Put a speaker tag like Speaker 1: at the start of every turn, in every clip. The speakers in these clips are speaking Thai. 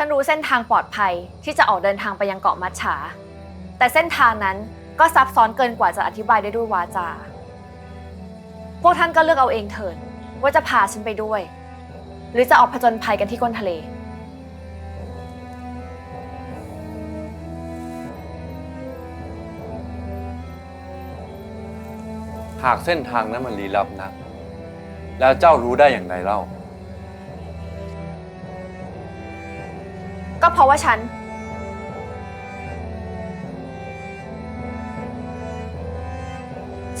Speaker 1: ฉันรู้เส้นทางปลอดภัยที่จะออกเดินทางไปยังเกาะมัดฉา แต่เส้นทางนั้นก็ซับซ้อนเกินกว่าจะอธิบายได้ด้วยวาจา พวกท่านก็เลือกเอาเองเถิดว่าจะพาฉันไปด้วย หรือจะออกผจญภัยกันที่ก้นทะเล
Speaker 2: หากเส้นทางนั้นมันลี้ลับนัก แล้วเจ้ารู้ได้อย่างไรเล่า
Speaker 1: ก็เพราะว่าฉัน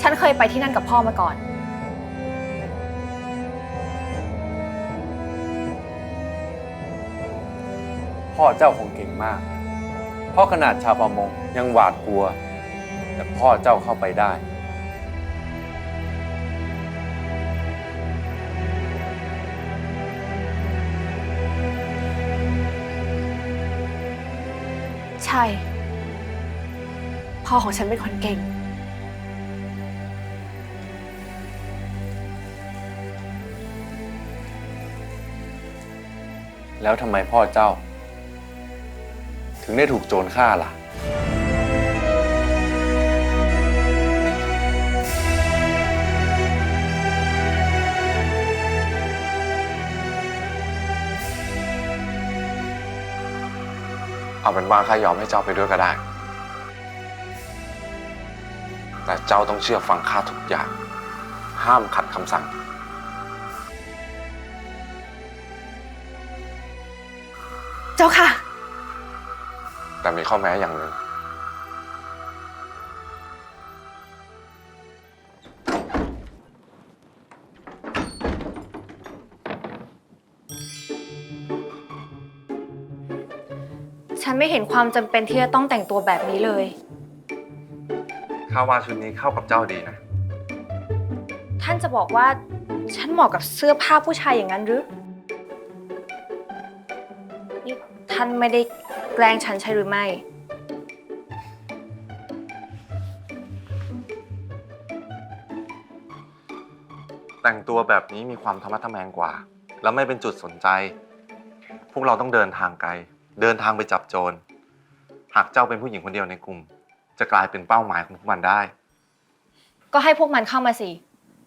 Speaker 1: ฉันเคยไปที่นั่นกับพ่อมาก่อน
Speaker 2: พ่อเจ้าคงเก่งมากพราะขนาดชาวประมงยังหวาดกลัว แต่พ่อเจ้าเข้าไปได้
Speaker 1: ช่ พ่อของฉันเป็นคนเก่ง
Speaker 2: แล้วทำไมพ่อเจ้า ถึงได้ถูกโจรฆ่าล่ะ
Speaker 3: เอาเป็นว่าข้ายอมให้เจ้าไปด้วยก็ได้ แต่เจ้าต้องเชื่อฟังข้าทุกอย่าง ห้ามขัดคำสั่ง
Speaker 1: เจ้าค่ะ
Speaker 3: แต่มีข้อแม้อย่างหนึ่ง
Speaker 1: ฉันไม่เห็นความจำเป็นที่จะต้องแต่งตัวแบบนี้เลย
Speaker 3: ข้าว่าชุดนี้เข้ากับเจ้าดีนะ
Speaker 1: ท่านจะบอกว่าฉันเหมาะกับเสื้อผ้าผู้ชายอย่างนั้นหรือนี่ท่านไม่ได้แกล้งฉันใช่หรือไม่
Speaker 3: แต่งตัวแบบนี้มีความธรรมะทแมงกว่า แล้วไม่เป็นจุดสนใจ พวกเราต้องเดินทางไกล เดินทางไปจับโจร หากเจ้าเป็นผู้หญิงคนเดียวในกลุ่ม จะกลายเป็นเป้าหมายของพวกมันได้
Speaker 1: ก็ให้พวกมันเข้ามาสิ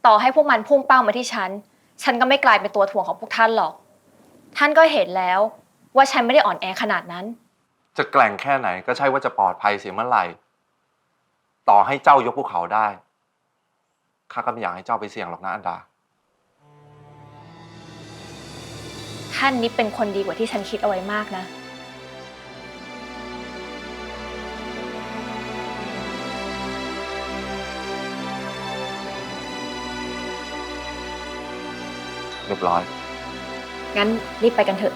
Speaker 1: ต่อให้พวกมันพุ่งเป้ามาที่ฉัน ฉันก็ไม่กลายเป็นตัวถ่วงของพวกท่านหรอก ท่านก็เห็นแล้วว่าฉันไม่ได้อ่อนแอขนาดนั้น
Speaker 3: จะแกล่งแค่ไหนก็ใช่ว่าจะปลอดภัยเสียเมื่อไหร่ ต่อให้เจ้ายกภูเขาได้ ข้าก็ไม่อยากให้เจ้าไปเสี่ยงหรอกนะอันดา
Speaker 1: ท่านนี่เป็นคนดีกว่าที่ฉันคิดเอาไว้มากนะ
Speaker 3: เรียบร้อย
Speaker 1: งั้นรีบไปกันเถอะ